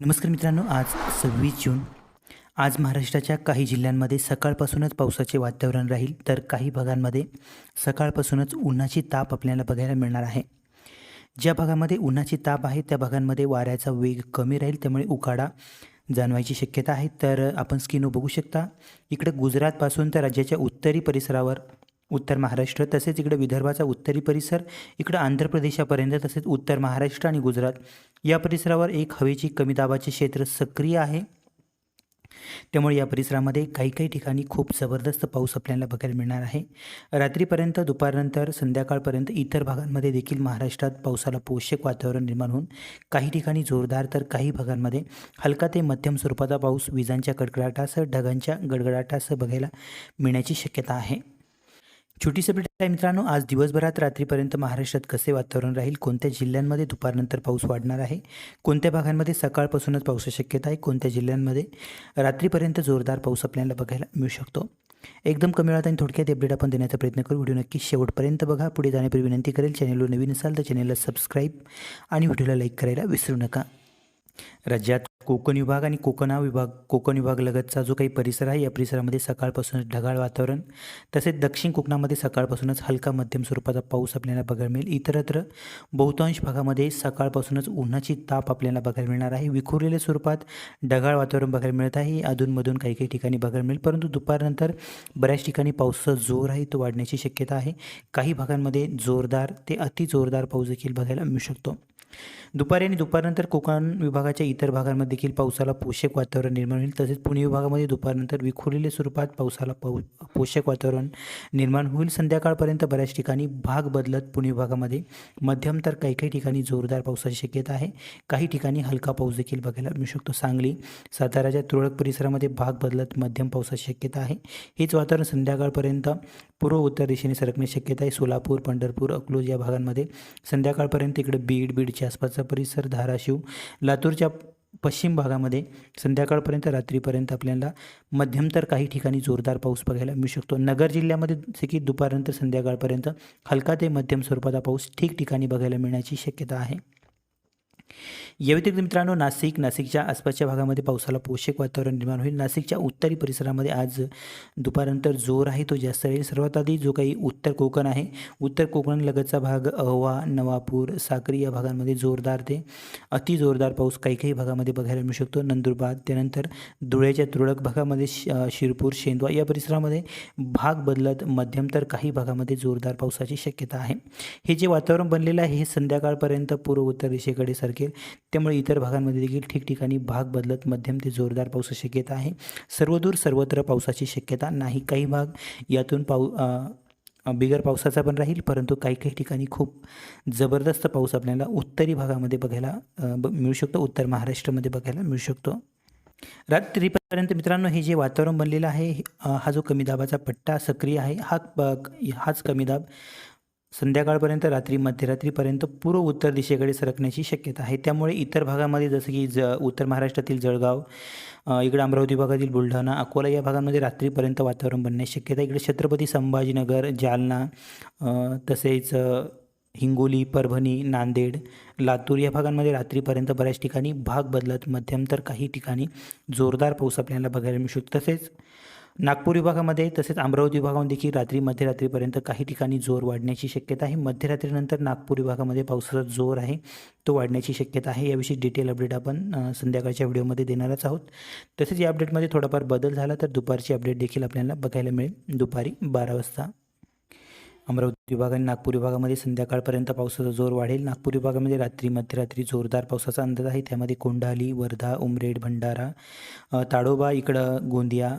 नमस्कार मित्रांनो आज सव्वीस जून. आज महाराष्ट्राच्या काही जिल्ह्यांमध्ये सकाळपासूनच पावसाचे वातावरण राहील तर काही भागांमध्ये सकाळपासूनच उन्हाची ताप आपल्याला बघायला मिळणार आहे. ज्या भागामध्ये उन्हाची ताप आहे त्या भागांमध्ये वाऱ्याचा वेग कमी राहील त्यामुळे उकाडा जाणवायची शक्यता आहे. तर आपण स्किनो बघू शकता. इकडे गुजरातपासून तर राज्याच्या उत्तरी परिसरावर उत्तर महाराष्ट्र तसेच इकडे विदर्भाचा उत्तरी परिसर इकडं आंध्र प्रदेशापर्यंत तसेच उत्तर महाराष्ट्र आणि गुजरात. या परिसरावर एक हवेची कमी दाबाचे क्षेत्र सक्रिय आहे. त्यामुळे या परिसरामध्ये काही काही ठिकाणी खूप जबरदस्त पाऊस आपल्याला बघायला मिळणार आहे. रात्रीपर्यंत दुपारनंतर संध्याकाळपर्यंत इतर भागांमध्ये देखील महाराष्ट्रात पावसाला पोषक वातावरण निर्माण होऊन काही ठिकाणी जोरदार तर काही भागांमध्ये हलका ते मध्यम स्वरूपाचा पाऊस विजांच्या कडकडाटासह ढगांच्या गडगडाटासह बघायला मिळण्याची शक्यता आहे. छोटी आहे मित्रांनो आज दिवसभरात रात्रीपर्यंत महाराष्ट्रात कसे वातावरण राहील कोणत्या जिल्ह्यांमध्ये दुपारनंतर पाऊस वाढणार आहे कोणत्या भागांमध्ये सकाळपासूनच पावसाची शक्यता आहे कोणत्या जिल्ह्यांमध्ये रात्रीपर्यंत जोरदार पाऊस आपल्याला बघायला मिळू शकतो. एकदम कमी वेळात आणि थोडक्यात अपडेट आपण देण्याचा प्रयत्न करू. व्हिडिओ नक्की शेवटपर्यंत बघा. पुढे जाण्यापूर्वी विनंती करेल चॅनलवर नवीन असाल तर चॅनलला सबस्क्राईब आणि व्हिडिओला लाईक करायला विसरू नका. राज्यात कोकण विभाग आणि कोकणा विभाग कोकण विभाग लगतचा जो काही परिसर आहे या परिसरामध्ये सकाळपासूनच ढगाळ वातावरण तसेच दक्षिण कोकणामध्ये सकाळपासूनच हलका मध्यम स्वरूपाचा पाऊस आपल्याला बघायला मिळेल. इतरत्र बहुतांश भागामध्ये सकाळपासूनच उन्हाची ताप आपल्याला बघायला मिळणार आहे. विखुरलेल्या स्वरूपात ढगाळ वातावरण बघायला मिळत आहे. अधूनमधून काही काही ठिकाणी बघायला मिळेल. परंतु दुपारनंतर बऱ्याच ठिकाणी पावसाचा जोर आहे तो वाढण्याची शक्यता आहे. काही भागांमध्ये जोरदार ते अति जोरदार पाऊस देखील बघायला मिळू शकतो. दुपारी आणि दुपारनंतर कोकण विभागाच्या इतर भागांमध्ये देखील पावसाला पोषक वातावरण निर्माण होईल. तसेच पुणे विभागामध्ये दुपारनंतर विखुरलेल्या स्वरूपात पावसाला पाऊ पोषक वातावरण निर्माण होईल. संध्याकाळपर्यंत बऱ्याच ठिकाणी भाग बदलत पुणे विभागामध्ये मध्यम तर काही काही ठिकाणी जोरदार पावसाची शक्यता आहे. काही ठिकाणी हलका पाऊस देखील बघायला मिळू शकतो. सांगली साताराच्या तुरळक परिसरामध्ये भाग बदलत मध्यम पावसाची शक्यता आहे. हेच वातावरण संध्याकाळपर्यंत पूर्व उत्तर दिशेने सरकण्याची शक्यता आहे. सोलापूर पंढरपूर अकलूज या भागांमध्ये संध्याकाळपर्यंत इकडे बीड बीडच्या आसपासचा परिसर धाराशिव लातूरच्या पश्चिम भागामध्ये संध्याकाळपर्यंत रात्रीपर्यंत आपल्याला मध्यम तर काही ठिकाणी जोरदार पाऊस बघायला मिळू शकतो. नगर जिल्ह्यामध्ये जसे की दुपारनंतर संध्याकाळपर्यंत हलका ते मध्यम स्वरूपाचा पाऊस ठिकठिकाणी बघायला मिळण्याची शक्यता आहे. या व्यतिरिक्त मित्रांनो नाशिक नाशिकच्या आसपासच्या भागामध्ये पावसाला पोषक वातावरण निर्माण होईल. नाशिकच्या उत्तरी परिसरामध्ये आज दुपारनंतर जोर आहे तो जास्त राहील. सर्वात आधी जो काही उत्तर कोकण आहे उत्तर कोकण लगतचा भाग अहवा नवापूर साक्री या भागांमध्ये जोरदार ते अति जोरदार पाऊस काही काही भागामध्ये बघायला मिळू शकतो. नंदुरबार त्यानंतर धुळ्याच्या तुरळक भागामध्ये शिरपूर शेंदवा या परिसरामध्ये भाग बदलत मध्यम तर काही भागामध्ये जोरदार पावसाची शक्यता आहे. हे जे वातावरण बनलेलं आहे हे संध्याकाळपर्यंत पूर्व उत्तर दिशेकडे असेल. त्यामुळे इतर भागांमध्ये देखील ठिकठिकाणी भाग बदलत मध्यम ते जोरदार पावसाची शक्यता आहे. सर्वदूर सर्वत्र पावसाची शक्यता नाही. काही भाग यातून पाऊ बिगर पावसाचा पण राहील परंतु काही काही ठिकाणी खूप जबरदस्त पाऊस आपल्याला उत्तरी भागामध्ये बघायला मिळू शकतो. उत्तर महाराष्ट्रामध्ये बघायला मिळू शकतो. रात्रीपर्यंत मित्रांनो हे जे वातावरण बनलेलं आहे हा जो कमी दाबाचा पट्टा सक्रिय आहे हा हाच कमी दाब संध्याकाळपर्यंत रात्री मध्यरात्रीपर्यंत पूर्व उत्तर दिशेकडे सरकण्याची शक्यता आहे. त्यामुळे इतर भागामध्ये जसं की ज उत्तर महाराष्ट्रातील जळगाव इकडे अमरावती भागातील बुलढाणा अकोला या भागांमध्ये रात्रीपर्यंत वातावरण बनण्याची शक्यता इकडे छत्रपती संभाजीनगर जालना तसेच हिंगोली परभणी नांदेड लातूर या भागांमध्ये रात्रीपर्यंत बऱ्याच ठिकाणी भाग बदलत मध्यम तर काही ठिकाणी जोरदार पाऊस आपल्याला बघायला मिळू शकतो. तसेच नागपूर विभागामध्ये तसेच अमरावती विभागामध्ये देखील रात्री मध्यरात्रीपर्यंत काही ठिकाणी जोर वाढण्याची शक्यता आहे. मध्यरात्रीनंतर नागपूर विभागामध्ये पावसाचा जोर आहे. तो वाढण्याची शक्यता आहे. याविषयी डिटेल अपडेट आपण संध्याकाळच्या व्हिडिओमध्ये देणारच आहोत. तसेच या अपडेटमध्ये थोडाफार बदल झाला तर दुपारची अपडेट देखील आपल्याला बघायला मिळेल. दुपारी बारा वाजता. अमरावती विभाग आणि नागपूर विभागामध्ये संध्याकाळपर्यंत पावसाचा जोर वाढेल. नागपूर विभागामध्ये रात्री मध्यरात्री जोरदार पावसाचा अंदाज आहे. त्यामध्ये कोंढाली वर्धा उमरेड भंडारा ताडोबा इकडं गोंदिया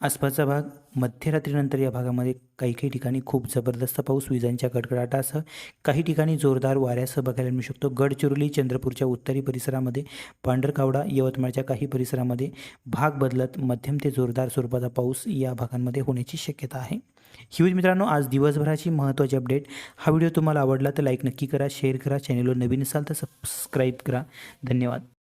आसपासचा भाग मध्यरात्रीनंतर या भागामध्ये काही काही ठिकाणी खूप जबरदस्त पाऊस विजांच्या कडकडाटासह काही ठिकाणी जोरदार वाऱ्यासह बघायला मिळू शकतो. गडचिरोली चंद्रपूरच्या उत्तरी परिसरामध्ये पांढरकावडा यवतमाळच्या काही परिसरामध्ये भाग बदलत मध्यम ते जोरदार स्वरूपाचा पाऊस या भागांमध्ये होण्याची शक्यता आहे. ही मित्रांनो आज दिवसभराची महत्त्वाची अपडेट. हा व्हिडिओ तुम्हाला आवडला तर लाईक नक्की करा शेअर करा चॅनलवर नवीन असाल तर सबस्क्राईब करा. धन्यवाद.